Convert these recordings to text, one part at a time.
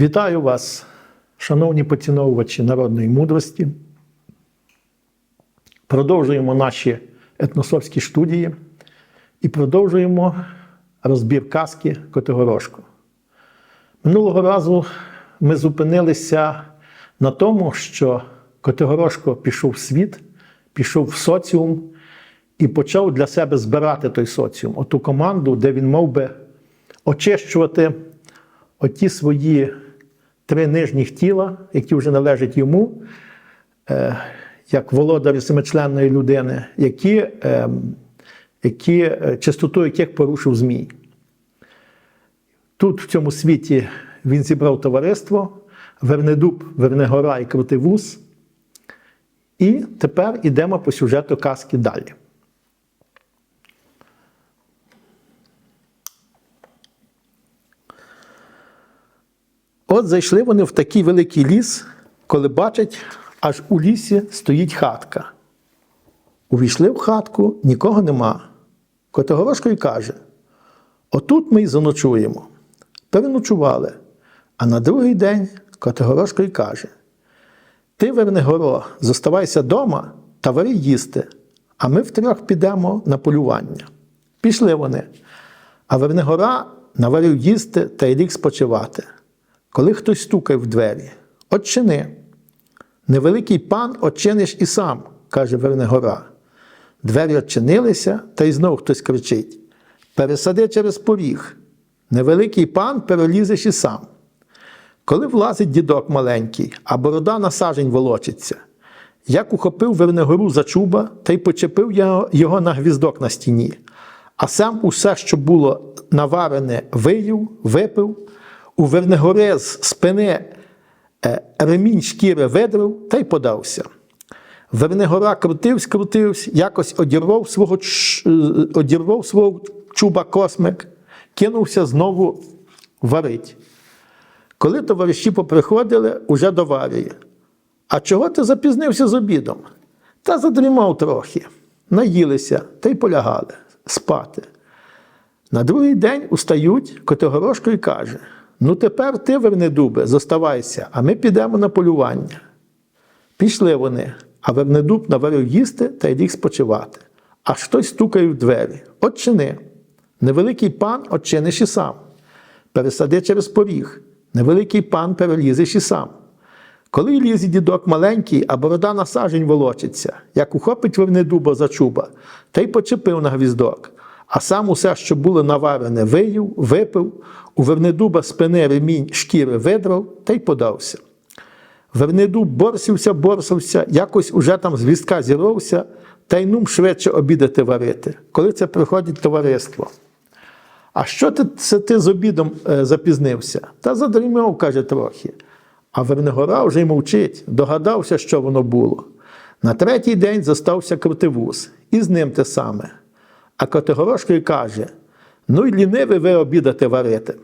Вітаю вас, шановні поціновувачі народної мудрості. Продовжуємо наші етносовські студії і продовжуємо розбір казки Котигорошко. Минулого разу ми зупинилися на тому, що Котигорошко пішов в світ, пішов в соціум і почав для себе збирати той соціум, оту команду, де він мав би очищувати оті свої три нижніх тіла, які вже належать йому, е, як володарю семичленної людини, які, е, які, е, чистоту яких порушив Змій. Тут, в цьому світі, він зібрав товариство, Вернедуб, Вернегора і Крутивус. І тепер йдемо по сюжету казки далі. От зайшли вони в такий великий ліс, коли бачать, аж у лісі стоїть хатка. Увійшли в хатку, нікого нема. Котигорошко й каже: Отут ми й заночуємо. Переночували. А на другий день Котигорошко й каже: Ти, Вернегоро, зоставайся дома та вари їсти, а ми втрьох підемо на полювання. Пішли вони. А Вернегора наварив їсти та й ліг спочивати. Коли хтось стукає в двері, «Отчини». Невеликий пан очиниш і сам, каже Вернегора. Двері очинилися, та й знов хтось кричить: Пересади через поріг. Невеликий пан перелізеш і сам. Коли влазить дідок маленький, а борода на сажень волочиться, як ухопив Вернегору за чуба та й почепив його на гвіздок на стіні, а сам усе, що було наварене, виїв, випив, у Вернегоре з спини е, ремінь шкіри видрив та й подався. Вернегора крутився, крутився, якось одірвав свого, е, одірвав свого чуба космик, кинувся знову варить. Коли товариші поприходили, уже доварює. А чого ти запізнився з обідом? Та задрімав трохи. Наїлися та й полягали спати. На другий день устають Котигорошко і каже: Ну тепер ти, Вернедубе, зоставайся, а ми підемо на полювання. Пішли вони, а Вернедуб наварив їсти та й ліг спочивати. Аж хтось стукає в двері. Отчини. Невеликий пан отчиниш і сам. Пересади через поріг. Невеликий пан перелізеш і сам. Коли лізе дідок маленький, а борода на сажень волочиться, як ухопить Вернедуба за чуба, та й почепив на гвіздок. А сам усе, що було наварене, виїв, випив, у Вернедуба спини ремінь шкіри видрав та й подався. Вернедуб борсився, борсився, якось уже там з вістка зірвався, та й нум швидше обідати варити, коли це приходить товариство. А що ти, це ти з обідом е, запізнився? Та задрімав, каже трохи. А Вернигора вже й мовчить, догадався, що воно було. На третій день зостався крутивус, і з ним те саме. А Котигорошко й каже: Ну й ліниві ви обідати варити.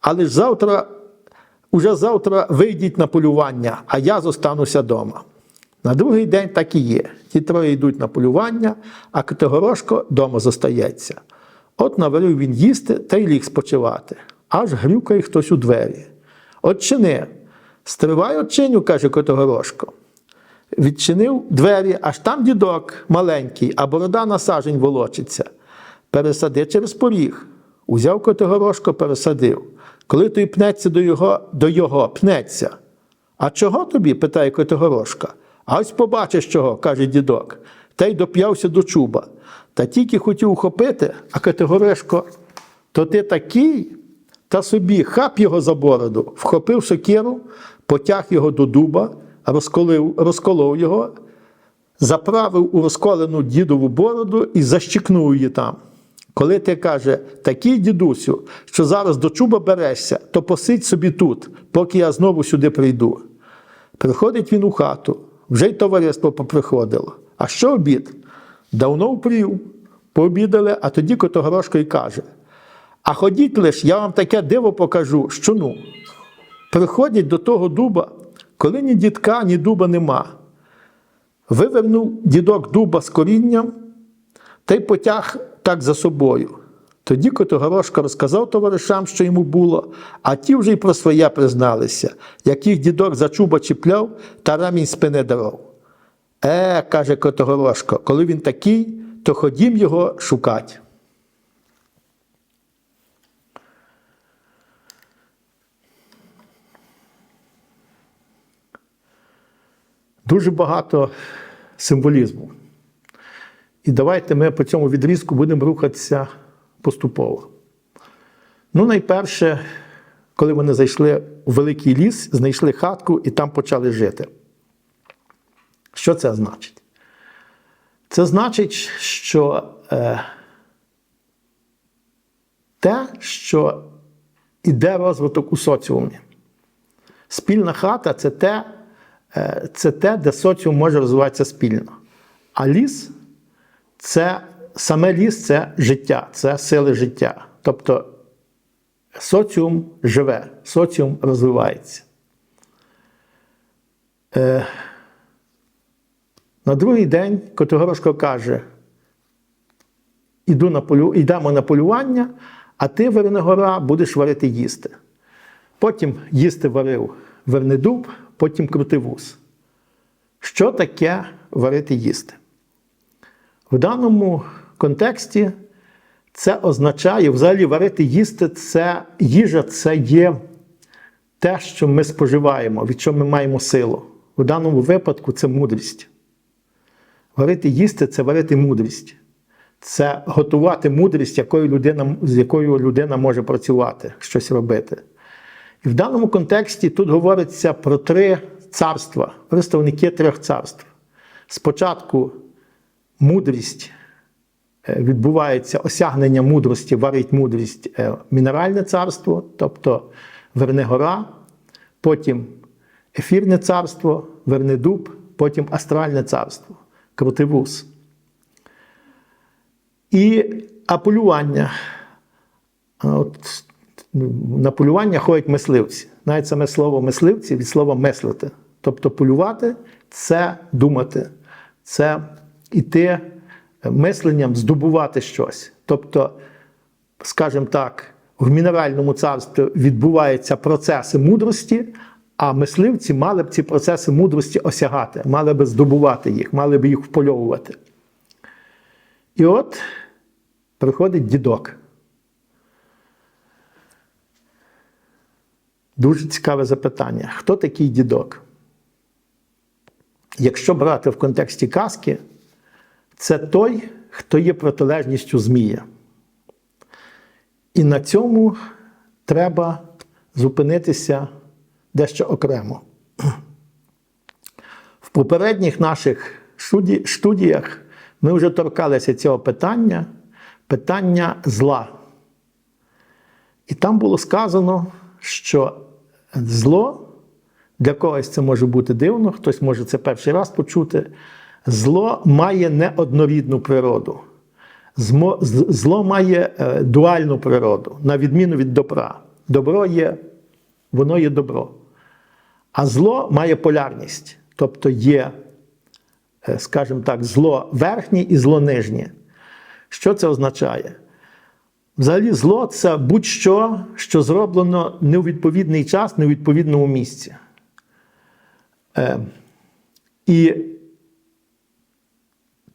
Але ж завтра, уже завтра вийдіть на полювання, а я зостануся дома. На другий день так і є. Ті троє йдуть на полювання, а Котигорошко дома зостається. От наварив він їсти та й ліг спочивати. Аж грюкає хтось у двері. Отчини. Стривай отчиню, каже Котигорошко. Відчинив двері, аж там дідок маленький, а борода на сажень волочиться. Пересади через поріг. Узяв Котигорошко, пересадив. Коли той пнеться до його, до його пнеться. А чого тобі? питає Котигорошка. А ось побачиш чого, каже дідок. Та й доп'явся до чуба. Та тільки хотів ухопити, а Котигорошко, то ти такий, та собі хап його за бороду, вхопив сокиру, потяг його до дуба, розколив, розколов його, заправив у розколену дідову бороду і защикнув її там. Коли ти каже, такий дідусю, що зараз до чуба берешся, то посидь собі тут, поки я знову сюди прийду. Приходить він у хату, вже й товариство поприходило. А що обід? Давно впрів. Пообідали, а тоді Котогорошко й каже: А ходіть лиш, я вам таке диво покажу, що ну. Приходять до того дуба, коли ні дідка, ні дуба нема. Вивернув дідок дуба з корінням та й потяг так за собою. Тоді Котогорошко розказав товаришам, що йому було, а ті вже й про своє призналися, як їх дідок за чуба чіпляв та рамінь спини даров. Е, каже Котогорошко, коли він такий, то ходім його шукать. Дуже багато символізму. І давайте ми по цьому відрізку будемо рухатися поступово. Ну, найперше, коли вони зайшли у великий ліс, знайшли хатку і там почали жити. Що це значить? Це значить, що е, те, що іде розвиток у соціумі. Спільна хата це те, це те, де соціум може розвиватися спільно. А ліс це саме ліс це життя, це сили життя. Тобто соціум живе, соціум розвивається. Е, на другий день Котогорошко каже: Іду на полю, йдемо на полювання, а ти, Вернигора, будеш варити їсти. Потім їсти варив Вернедуб, потім крутивус. Що таке варити їсти? В даному контексті це означає взагалі варити їсти це їжа це є те, що ми споживаємо, від чого ми маємо силу. У даному випадку це мудрість. Варити їсти це варити мудрість. Це готувати мудрість, якою людина, з якою людина може працювати, щось робити. І в даному контексті тут говориться про три царства, представники трьох царств. Спочатку мудрість е, відбувається осягнення мудрості, варить мудрість е, мінеральне царство, тобто Вернигора, потім ефірне царство, Вернедуб, потім астральне царство, Крутивус. І а полювання. А От, на полювання ходять мисливці. Навіть саме слово мисливці від слова мислити. Тобто полювати це думати, це іти мисленням, здобувати щось. Тобто, скажімо так, в мінеральному царстві відбуваються процеси мудрості, а мисливці мали б ці процеси мудрості осягати, мали б здобувати їх, мали б їх впольовувати. І от приходить дідок. Дуже цікаве запитання. Хто такий дідок? Якщо брати в контексті казки, це той, хто є протилежністю Змія. І на цьому треба зупинитися дещо окремо. В попередніх наших студіях ми вже торкалися цього питання, питання зла. І там було сказано, що зло, для когось це може бути дивно, хтось може це перший раз почути. Зло має неоднорідну природу. Зло має е, дуальну природу, на відміну від добра. Добро є, воно є добро. А зло має полярність, тобто є, е, скажімо так, зло верхнє і зло нижнє. Що це означає? Взагалі, зло це будь-що, що зроблено не у відповідний час, не у відповідному місці. Е, і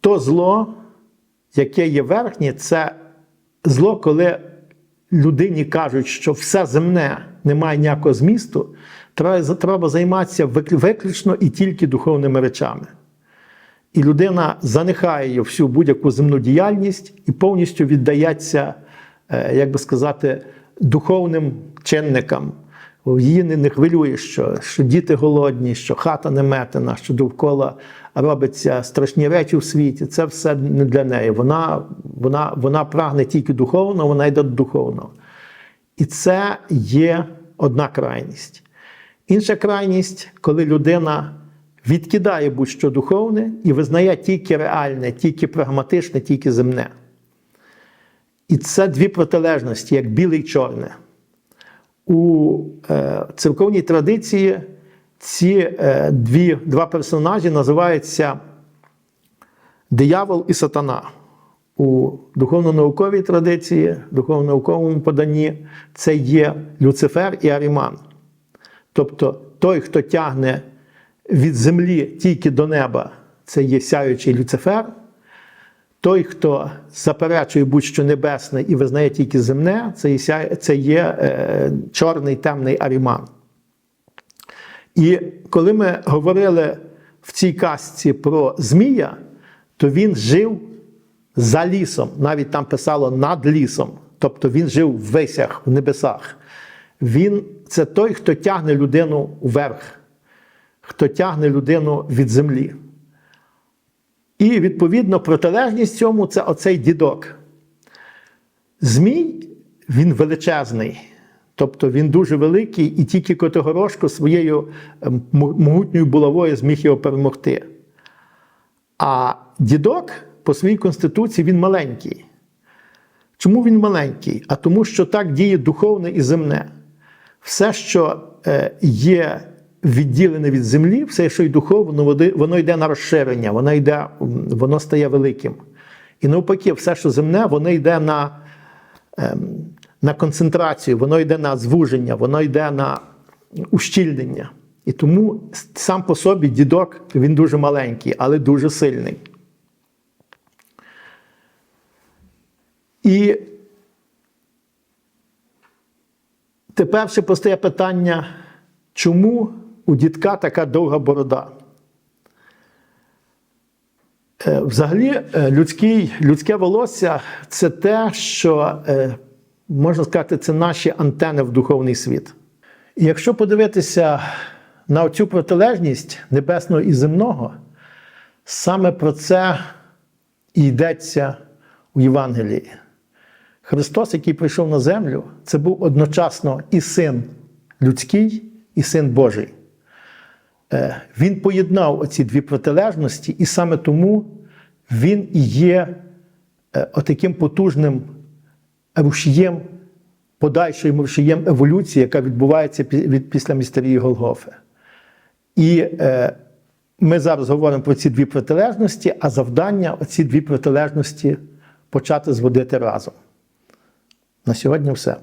то зло, яке є верхнє, це зло, коли людині кажуть, що все земне не має ніякого змісту, треба, треба займатися виключно і тільки духовними речами. І людина занихає всю будь-яку земну діяльність і повністю віддається, як би сказати, духовним чинникам. Її не, не хвилює, що, що діти голодні, що хата не метена, що довкола робиться страшні речі в світі. Це все не для неї. Вона, вона, вона прагне тільки духовно, вона йде до духовного. І це є одна крайність. Інша крайність, коли людина відкидає будь-що духовне і визнає тільки реальне, тільки прагматичне, тільки земне. І це дві протилежності, як біле і чорне. У е, церковній традиції ці е, дві, два персонажі називаються диявол і сатана. у духовно-науковій традиції, духовно-науковому поданні це є Люцифер і Аріман. Тобто той, хто тягне від землі тільки до неба, це є сяючий Люцифер. Той, хто заперечує будь-що небесне і визнає тільки земне, це є, е, чорний темний Аріман. І коли ми говорили в цій казці про Змія, то він жив за лісом, навіть там писало над лісом. Тобто він жив в висях, в небесах. Він це той, хто тягне людину вверх, хто тягне людину від землі. І відповідно протилежність цьому це оцей дідок. Змій він величезний, тобто він дуже великий, і тільки Котигорошко своєю ем, могутньою булавою зміг його перемогти. А дідок по своїй конституції він маленький. Чому він маленький? А тому, що так діє духовне і земне. Все, що е, є відділене від землі, все, що й духовно, воно йде на розширення, воно йде, воно стає великим. І навпаки, все, що земне, воно йде на, ем, на концентрацію, воно йде на звуження, воно йде на ущільнення. І тому сам по собі дідок він дуже маленький, але дуже сильний. І тепер ще постає питання, чому у дідка така довга борода? Е, Взагалі, е, людський, людське волосся це те, що, е, можна сказати, це наші антени в духовний світ. І якщо подивитися на цю протилежність небесного і земного, саме про це і йдеться у Євангелії. Христос, який прийшов на землю, це був одночасно і син людський, і син Божий. Е, Він поєднав оці дві протилежності, і саме тому він і є е, отаким потужним рушієм, подальшим рушієм еволюції, яка відбувається від- після містерії Голгофи. І е, ми зараз говоримо про ці дві протилежності, а завдання оці дві протилежності почати зводити разом. На сьогодні все.